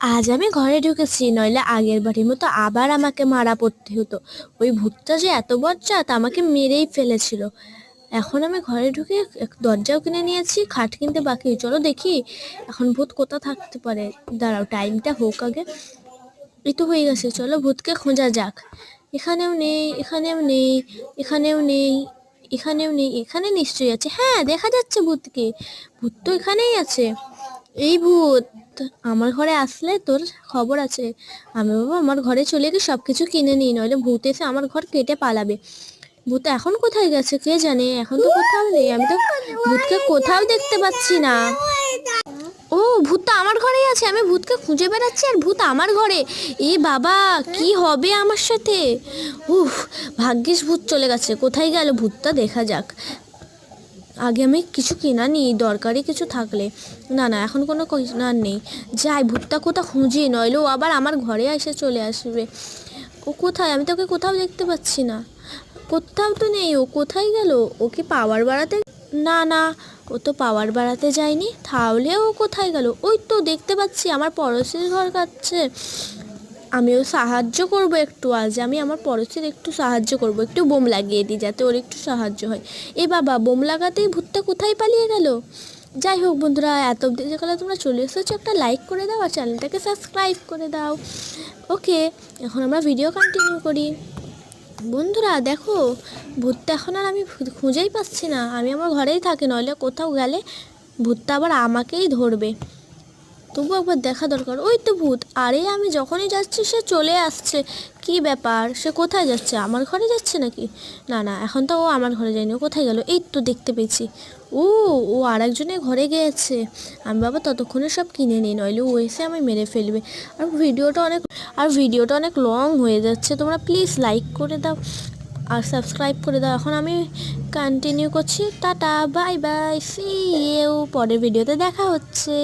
আজ আমি ঘরে ঢুকেছি, নইলে আগের বাড়ির মতো আবার আমাকে মারা পড়তে হতো। ওই ভূতটা যে এত বজ্জাত আমাকে মেরেই ফেলেছিল। এখন আমি ঘরে ঢুকে দরজাও কিনে নিয়েছি, খাট কিনতে বাকি চলো দেখি এখন ভূত কোথা থাকতে পারে। দাঁড়াও, টাইমটা হোক আগে। এই তো হয়ে গেছে, চলো ভূতকে খোঁজা যাক। এখানেও নেই এখানেও নেই এখানেও নেই এখানেও নেই, এখানে নিশ্চয়ই আছে। হ্যাঁ দেখা যাচ্ছে ভূতকে। ভূত তো এখানেই আছে। এই ভূত আমার ঘরে আসলে তোর খবর আছে। আমি বাবা আমার ঘরে চলে গিয়ে সব কিছু কিনে নিই নইলে ভূত এসে আমার ঘর কেটে পালাবে। ভূত এখন কোথায় গেছে কে জানে? এখন তো কোথাও নেই। আমি তো ভূতকে কোথাও দেখতে পাচ্ছি না। ও ভূতটা আমার ঘরেই আছে। আমি ভূতকে খুঁজে বেড়াচ্ছি আর ভূত আমার ঘরে। এ বাবা, কি হবে আমার সাথে? উফ, ভাগ্যিস ভূত চলে গেছে। কোথায় গেল? ভূতটা দেখা যাক। আগে আমি কিছু কেনা নিই দরকারি কিছু থাকলে। না না, এখন কোনো কেনার নেই। যাই ভূতটা কোথাও খুঁজি? নইলে ও আবার আমার ঘরে এসে চলে আসবে। ও কোথায়? আমি তোকে কোথাও দেখতে পাচ্ছি না। কোথাও তো নেই। ও কোথায় গেল? ও কি পাওয়ার বাড়াতে না না, ও তো পাওয়ার বাড়াতে যায়নি। তাহলে ও কোথায় গেল? ওই তো দেখতে পাচ্ছি, আমার পড়োশির ঘর কাচ্ছে আমিও সাহায্য করব একটু আজ, আমি আমার পড়োশির একটু সাহায্য করব, একটু বোম লাগিয়ে দিই যাতে ওর একটু সাহায্য হয়। এ বাবা, বোম লাগাতেই ভূতটা কোথায় পালিয়ে গেল? যাই হোক বন্ধুরা, এত অবধি যেগুলো তোমরা চলে এসেছ, একটা লাইক করে দাও আর চ্যানেলটাকে সাবস্ক্রাইব করে দাও। ওকে, এখন আমরা ভিডিও কন্টিনিউ করি। বন্ধুরা, দেখো, ভূতটা এখন আর আমি খুঁজেই পাচ্ছি না। আমি আমার ঘরেই থাকি, নইলে কোথাও গেলে ভূতটা আবার আমাকেই ধরবে। তবু একবার দেখা দরকার। ওই তো ভূত। আরে, আমি যখনই যাচ্ছি, সে চলে আসছে। কি ব্যাপার? সে কোথায় যাচ্ছে? আমার ঘরে যাচ্ছে নাকি? না না, এখন তো ও আমার ঘরে যায়নি। ও কোথায় গেল? এই তো দেখতে পেয়েছি। ও ও আরেকজনের ঘরে গিয়েছে। আমি বাবা ততক্ষণে সব কিনে নিই নইলে ও এসে আমি মেরে ফেলবে। আর ভিডিওটা অনেক, আর ভিডিওটা অনেক লং হয়ে যাচ্ছে। তোমরা প্লিজ লাইক করে দাও আর সাবস্ক্রাইব করে দাও। এখন আমি কন্টিনিউ করছি। Tata bye bye see you পরের ভিডিওতে দেখা হচ্ছে।